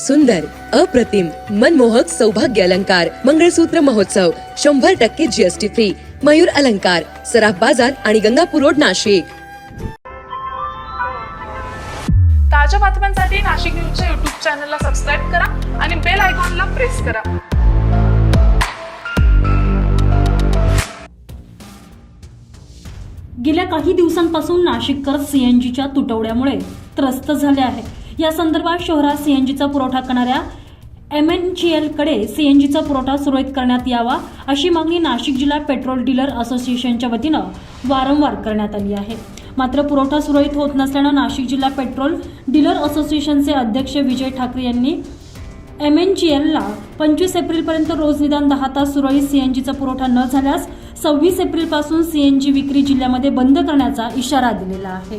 सुंदर अप्रतिम मनमोहक सौभाग्य अलंकार मंगळसूत्र महोत्सव शंभर टक्के जीएसटी फ्री मयूर अलंकार सराफ बाजार आणि गंगापूर रोड नाशिक. ताज्या बातम्यांसाठी नाशिक न्यूजच्या युट्यूब चॅनलला सबस्क्राईब करा आणि बेल आयकॉनला प्रेस करा. गेल्या काही दिवसांपासून नाशिककर सीएनजीच्या तुटवड्यामुळे त्रस्त झाले आहे. या संदर्भात शहरात सीएनजीचा पुरवठा करणाऱ्या एम एन जी एलकडे सीएनजीचा पुरवठा सुरळीत करण्यात यावा अशी मागणी नाशिक जिल्हा पेट्रोल डीलर असोसिएशनच्या वतीनं वारंवार करण्यात आली आहे. मात्र पुरवठा सुरळीत होत नसल्यानं नाशिक जिल्हा पेट्रोल डीलर असोसिएशनचे अध्यक्ष विजय ठाकरे यांनी एम एन जी एलला पंचवीस एप्रिलपर्यंत रोज निदान दहा तास सुरळीत सीएनजीचा पुरवठा न झाल्यास सव्वीस एप्रिलपासून सीएनजी विक्री जिल्ह्यामध्ये बंद करण्याचा इशारा दिलेला आहे.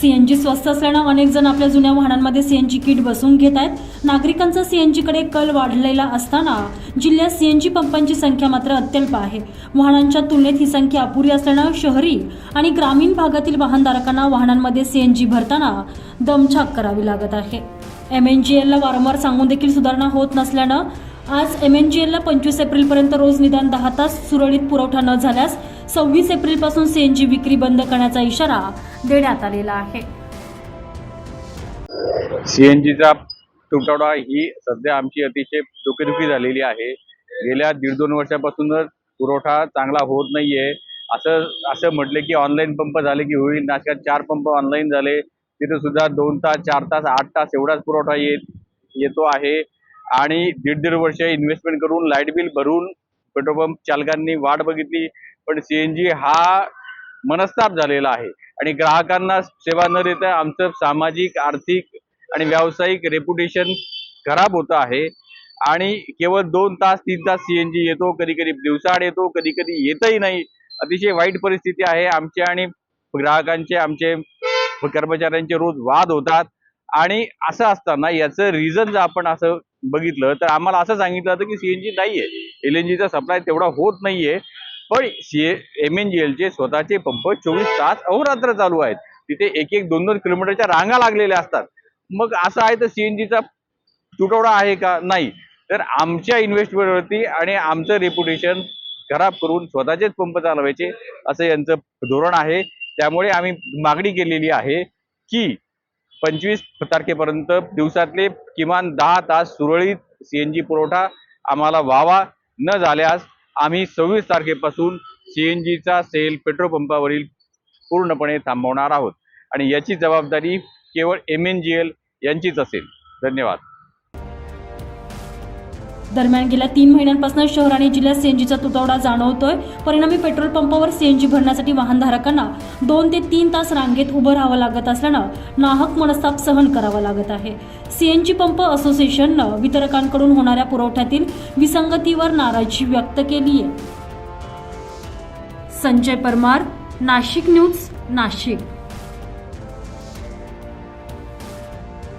सी एन जी स्वस्त असल्यानं अनेक जण आपल्या जुन्या वाहनांमध्ये सी एन जी किट बसवून घेत आहेत. नागरिकांचा सी एन जीकडे कल वाढलेला असताना जिल्ह्यात सी एन जी पंपांची संख्या मात्र अत्यल्प आहे. वाहनांच्या तुलनेत ही संख्या अपुरी असल्यानं शहरी आणि ग्रामीण भागातील वाहनधारकांना वाहनांमध्ये सी एन जी भरताना दमछाक करावी लागत आहे. एम एन जी एलला वारंवार सांगून देखील सुधारणा होत नसल्यानं आज एम एन जी एलला पंचवीस एप्रिलपर्यंत रोज निदान दहा तास सुरळीत पुरवठा न झाल्यास सव्वीस एप्रिलपासून सीएनजी विक्री बंद करण्याचा इशारा देण्यात आलेला आहे. सीएनजीचा तुटवडा ही सध्या आमची अतिशय डोकेदुखी झालेली आहे. गेल्या दीड दोन वर्षापासूनच पुरवठा चांगला होत नाहीये असं असं म्हटलं की ऑनलाईन पंप झाले की होईल नाशिकात चार पंप ऑनलाईन झाले तिथे सुद्धा दोन तास चार तास आठ तास एवढाच पुरवठा येत येतो आहे. आणि दीड दीड वर्ष इन्व्हेस्टमेंट करून लाइट बिल भरून पेट्रोल पंप चालकांनी वाट बघितली. पण सीएनजी हा मनस्ताप झालेला आहे. आणि ग्राहकांना सेवा न देता आमचं सामाजिक आर्थिक आणि व्यावसायिक रेप्युटेशन खराब होतं आहे. आणि केवळ दोन तास तीन तास सीएनजी येतो कधी कधी दिवसाआड येतो कधी कधी येतही नाही. अतिशय वाईट परिस्थिती आहे. आमचे आणि ग्राहकांचे आमचे कर्मचाऱ्यांचे रोज वाद होतात. आणि असं असताना याचं रिझन जर आपण असं बघितलं तर आम्हाला असं सांगितलं जातं की सीएनजी नाहीये. एल एन जीचा सप्लाय तेवढा होत नाहीये. पण सी एम एन जी एलचे स्वतःचे पंप चोवीस तास अहोरात्र चालू आहेत. तिथे एक एक दोन दोन किलोमीटरच्या रांगा लागलेल्या असतात. मग असं आहे तर सीएनजीचा तुटवडा आहे का? नाही. तर आमच्या इन्व्हेस्टमेंटवरती आणि आमचं रेप्युटेशन खराब करून स्वतःचेच पंप चालवायचे असं यांचं धोरण आहे. त्यामुळे आम्ही मागणी केलेली आहे की पंचवीस तारखेपर्यंत दिवसातले किमान दहा तास सुरळीत सी एन जी पुरवठा आम्हाला व्हावा न झाल्यास आम्ही सव्वीस तारखेपासून सी एन जीचा सेल पेट्रोल पंपावरील पूर्णपणे थांबवणार आहोत. आणि याची जबाबदारी केवळ एम एन जी एल यांचीच असेल. धन्यवाद. दरम्यान गेल्या तीन महिन्यांपासून शहर आणि जिल्ह्यात सीएनजीचा तुटवडा जाणवतोय. परिणामी पेट्रोल पंपावर सीएनजी भरण्यासाठी वाहनधारकांना दोन ते तीन तास रांगेत उभं राहावं लागत असल्यानं नाहक मनस्ताप सहन करावा लागत आहे. सीएनजी पंप असोसिएशननं वितरकांकडून होणाऱ्या पुरवठ्यातील विसंगतीवर नाराजी व्यक्त केली आहे. संजय परमार नाशिक न्यूज नाशिक.